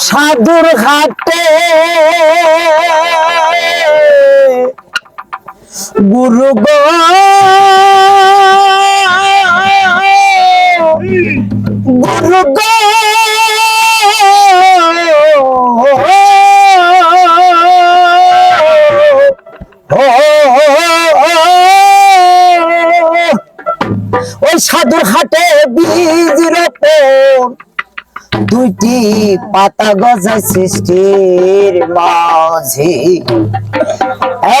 সাধুর ঘাটে গুরু গো। গুরু গো। ওই সাধুর হাটে বীজ রোপণ দুইটি পাতা গজায় সৃষ্টির মাঝে।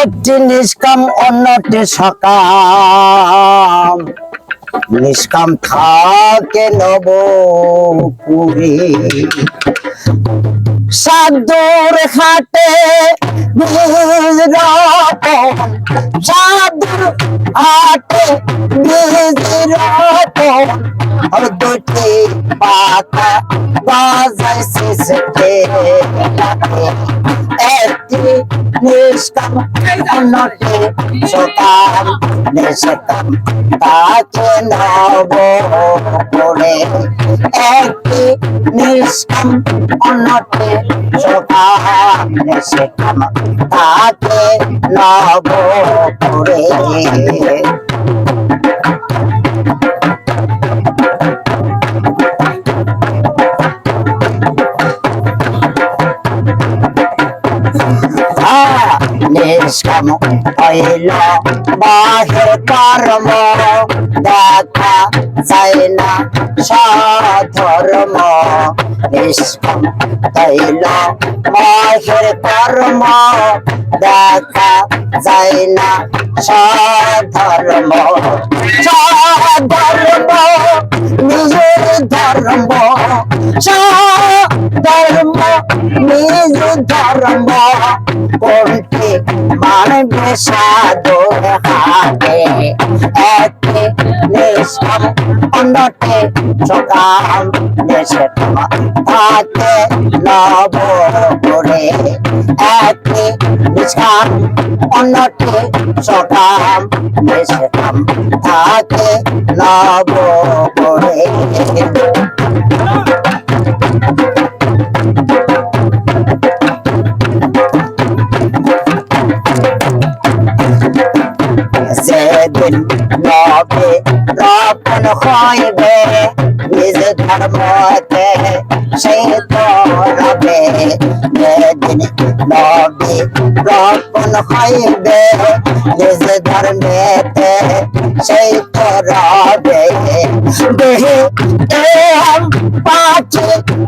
একটি নিষ্কাম, অন্যটি সকাম। নিষ্কাম থাকে নব পুরী সাধুর হাটে সাধুর হাটে আর দুটি পাতা বাজায় সৃষ্টি একটি নিষ্কাম অন্যটি সকাম নিষ্কাম তাকে নব করে একটি নিষ্কাম অন্যটি সকাম নিষ্কাম তাকে নব করে নিষ্কাম হইল, বাহির কর্ম দেখা যায় না, সধর্ম নিষ্কাম হইল, বাহির কর্ম দেখা যায় না, সধর্ম। কোনটি মানবে সাধুর হাতে একে নিষ্কাম অন্যটি সকাম নিষ্কাম তাকে নব করে একে নিষ্কাম অন্যটি সকাম নিষ্কাম তাকে নব করে যেদিন নবে রপন হইবে নিজ ধর্মতে সেই তো রবে, যেদিন নবে রপন হইবে নিজ ধর্মেতে সেই তো দেহে এম পাচি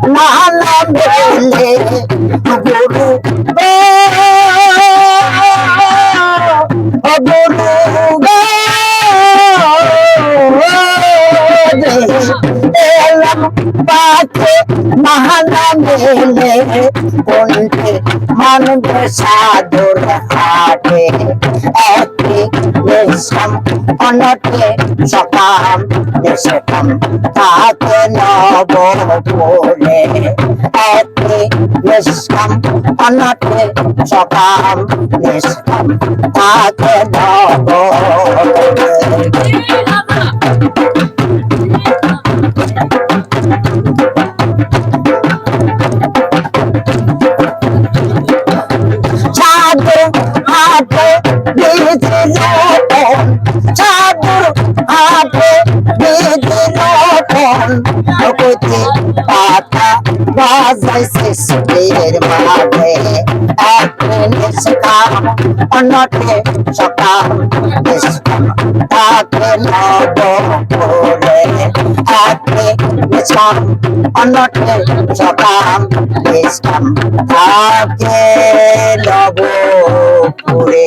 নানা পাখে মহানা মেলে কোনটি মানবে সাধুর হাটে একটি নিঃসম অনটে সকাম নিঃসকাম তাকে নব বলে একটি নিষ্কাম অনটে সকাম নিষ্কাম তাকে নব চাদর চাদর হাতে দিয়েছে রতন প্রকৃতি পাতা বাজাইছে শীতের মাঝে এক নিষ্কাম অন্যটি সকাম নিষ্কাম তাকে নব করে নিষ্কাম অন্যটি সকাম নিষ্কাম তাকে নব করে।